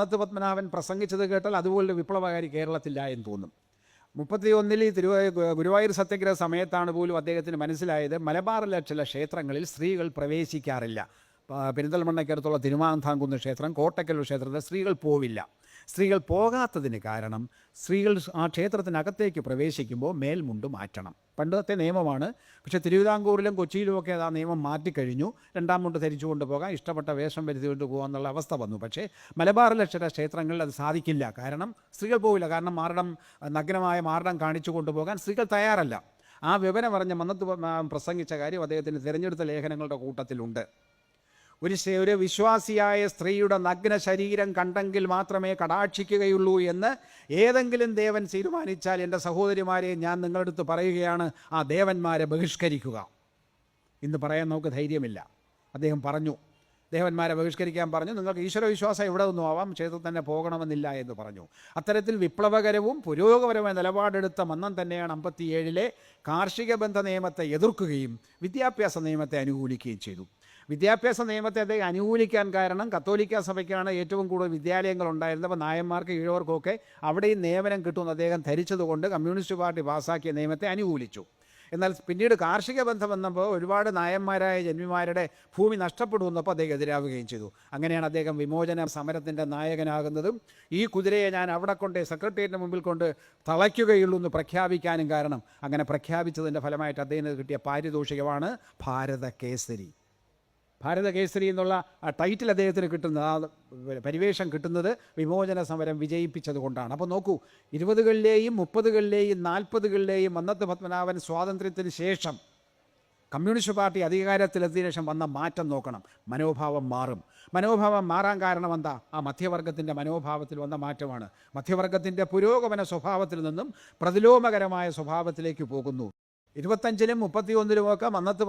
മന്നത്ത് പത്മനാഭൻ പ്രസംഗിച്ചത് കേട്ടാൽ അതുപോലൊരു വിപ്ലവകാരി കേരളത്തില്ല എന്ന് തോന്നും. മുപ്പത്തി ഒന്നിൽ ഈ തിരുവായൂർ ഗുരുവായൂർ സത്യഗ്രഹ സമയത്താണ് പോലും അദ്ദേഹത്തിന് മനസ്സിലായത് മലബാറിലെ ചില ക്ഷേത്രങ്ങളിൽ സ്ത്രീകൾ പ്രവേശിക്കാറില്ല. പെരിന്തൽമണ്ണയ്ക്കടുത്തുള്ള തിരുമാന്താംകുന്ന് ക്ഷേത്രം കോട്ടക്കൽ ക്ഷേത്രത്തിൽ സ്ത്രീകൾ പോവില്ല. സ്ത്രീകൾ പോകാത്തതിന് കാരണം സ്ത്രീകൾ ആ ക്ഷേത്രത്തിനകത്തേക്ക് പ്രവേശിക്കുമ്പോൾ മേൽമുണ്ട് മാറ്റണം. പണ്ടത്തെ നിയമമാണ്. പക്ഷേ തിരുവിതാംകൂറിലും കൊച്ചിയിലുമൊക്കെ അത് ആ നിയമം മാറ്റിക്കഴിഞ്ഞു. രണ്ടാം മുണ്ട് ധരിച്ചുകൊണ്ട് പോകാം. ഇഷ്ടപ്പെട്ട വേഷം വരുത്തിക്കൊണ്ട് പോകാം എന്നുള്ള അവസ്ഥ വന്നു. പക്ഷേ മലബാറിലെ ചില ക്ഷേത്രങ്ങളിൽ അത് സാധിക്കില്ല. കാരണം സ്ത്രീകൾ പോവില്ല. കാരണം മാറണം നഗ്നമായ മാറണം കാണിച്ചു കൊണ്ടുപോകാൻ സ്ത്രീകൾ തയ്യാറല്ല. ആ വിവരം പറഞ്ഞ മന്നത്ത് പ്രസംഗിച്ച കാര്യം അദ്ദേഹത്തിന് തിരഞ്ഞെടുത്ത ലേഖനങ്ങളുടെ കൂട്ടത്തിലുണ്ട്. ഒരു ഒരു വിശ്വാസിയായ സ്ത്രീയുടെ നഗ്ന ശരീരം കണ്ടെങ്കിൽ മാത്രമേ കടാക്ഷിക്കുകയുള്ളൂ എന്ന് ഏതെങ്കിലും ദേവൻ തീരുമാനിച്ചാൽ എന്റെ സഹോദരിമാരെ ഞാൻ നിങ്ങളുടെ അടുത്ത് പറയുകയാണ് ആ ദേവന്മാരെ ബഹിഷ്കരിക്കുക. ഇന്ന് പറയാൻ നമുക്ക് ധൈര്യമില്ല. അദ്ദേഹം പറഞ്ഞു ദേവന്മാരെ ബഹിഷ്കരിക്കാൻ പറഞ്ഞു നിങ്ങൾക്ക് ഈശ്വരവിശ്വാസം എവിടെ നിന്നും ആവാം ക്ഷേത്രത്തിൽ തന്നെ പോകണമെന്നില്ല എന്ന് പറഞ്ഞു. അത്തരത്തിൽ വിപ്ലവകരവും പുരോഗമനപരമായ നിലപാടെടുത്ത മന്നം തന്നെയാണ് അമ്പത്തിയേഴിലെ കാർഷിക ബന്ധ നിയമത്തെ എതിർക്കുകയും വിദ്യാഭ്യാസ നിയമത്തെ അനുകൂലിക്കുകയും ചെയ്തു. വിദ്യാഭ്യാസ നിയമത്തെ അദ്ദേഹം അനുകൂലിക്കാൻ കാരണം കത്തോലിക്ക സഭയ്ക്കാണ് ഏറ്റവും കൂടുതൽ വിദ്യാലയങ്ങൾ ഉണ്ടായിരുന്നത്. അപ്പോൾ നായന്മാർക്ക് ഈഴവർക്കൊക്കെ അവിടെയും നിയമനം കിട്ടുമെന്ന് അദ്ദേഹം ധരിച്ചതുകൊണ്ട് കമ്മ്യൂണിസ്റ്റ് പാർട്ടി പാസാക്കിയ നിയമത്തെ അനുകൂലിച്ചു. എന്നാൽ പിന്നീട് കാർഷിക ബന്ധം വന്നപ്പോൾ ഒരുപാട് നായന്മാരായ ജന്മിമാരുടെ ഭൂമി നഷ്ടപ്പെടുമെന്നപ്പോൾ അദ്ദേഹം എതിരാവുകയും ചെയ്തു. അങ്ങനെയാണ് അദ്ദേഹം വിമോചന സമരത്തിന്റെ നായകനാകുന്നതും ഈ കുതിരയെ ഞാൻ അവിടെ കൊണ്ട് സെക്രട്ടേറിയറ്റിന് മുമ്പിൽ കൊണ്ട് തളയ്ക്കുകയുള്ളൂ എന്ന് പ്രഖ്യാപിക്കാനും കാരണം. അങ്ങനെ പ്രഖ്യാപിച്ചതിന്റെ ഫലമായിട്ട് അദ്ദേഹത്തിന് കിട്ടിയ പാരിതോഷികമാണ് ഭാരത കേസരി ഭാരത കേസരി എന്നുള്ള ആ ടൈറ്റിൽ അദ്ദേഹത്തിന് കിട്ടുന്നത് ആ പരിവേഷം കിട്ടുന്നത് വിമോചന സമരം വിജയിപ്പിച്ചത് കൊണ്ടാണ്. അപ്പോൾ നോക്കൂ ഇരുപതുകളിലെയും മുപ്പതുകളിലെയും നാൽപ്പതുകളിലെയും അന്നത്തെ പത്മനാഭൻ സ്വാതന്ത്ര്യത്തിന് ശേഷം കമ്മ്യൂണിസ്റ്റ് പാർട്ടി അധികാരത്തിലെത്തിയ ശേഷം വന്ന മാറ്റം നോക്കണം. മനോഭാവം മാറും. മനോഭാവം മാറാൻ കാരണം എന്താ? ആ മധ്യവർഗത്തിന്റെ മനോഭാവത്തിൽ വന്ന മാറ്റമാണ്. മധ്യവർഗത്തിന്റെ പുരോഗമന സ്വഭാവത്തിൽ നിന്നും പ്രതിലോമകരമായ സ്വഭാവത്തിലേക്ക് പോകുന്നു. ഇരുപത്തഞ്ചിലും മുപ്പത്തിയൊന്നിലുമൊക്കെ മന്നത്ത്